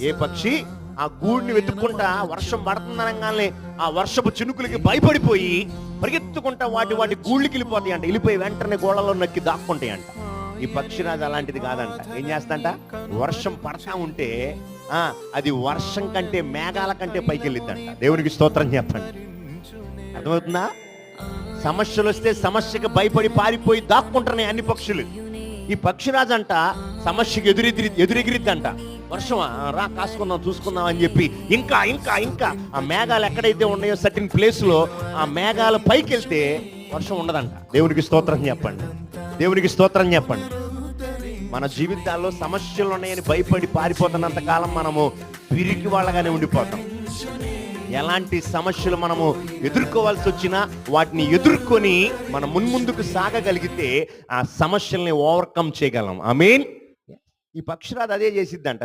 ఏ పక్షి ఆ గూడిని వెతుక్కుంటా వర్షం పడుతుందనగానే ఆ వర్షపు చినుకులకి భయపడిపోయి పరిగెత్తుకుంటా వాటి వాటి గూళ్ళకి వెళ్ళిపోతాయి అంట. వెళ్ళిపోయి వెంటనే గోడలో నక్కి దాక్కుంటాయి అంట. ఈ పక్షిరాజు అలాంటిది కాదంట. ఏం చేస్తంట వర్షం పడతా ఉంటే ఆ అది వర్షం కంటే మేఘాల కంటే పైకి వెళ్ళిద్దంట. దేవునికి స్తోత్రం చెప్పండి అర్థమవుతుందా? సమస్యలు వస్తే సమస్యకి భయపడి పారిపోయి దాక్కుంటున్నాయి అన్ని పక్షులు. ఈ పక్షిరాజు అంట సమస్యకి ఎదురెదిరి ఎదురెగిరిద్దంట. వర్షం రా కాసుకుందాం చూసుకుందాం అని చెప్పి ఇంకా ఇంకా ఇంకా ఆ మేఘాలు ఎక్కడైతే ఉన్నాయో సర్టిన్ ప్లేస్లో ఆ మేఘాలు పైకి వెళ్తే వర్షం ఉండదంట. దేవునికి స్తోత్రం చెప్పండి. దేవునికి స్తోత్రం చెప్పండి. మన జీవితాల్లో సమస్యలు ఉన్నాయని భయపడి పారిపోతున్నంత కాలం మనము పిరికి వాళ్ళగానే ఉండిపోతాం. ఎలాంటి సమస్యలు మనము ఎదుర్కోవాల్సి వచ్చినా వాటిని ఎదుర్కొని మనం మున్ముందుకు సాగగలిగితే ఆ సమస్యల్ని ఓవర్కమ్ చేయగలం. ఐ మీన్ ఈ పక్షిరాజు అదే చేసిద్దంట.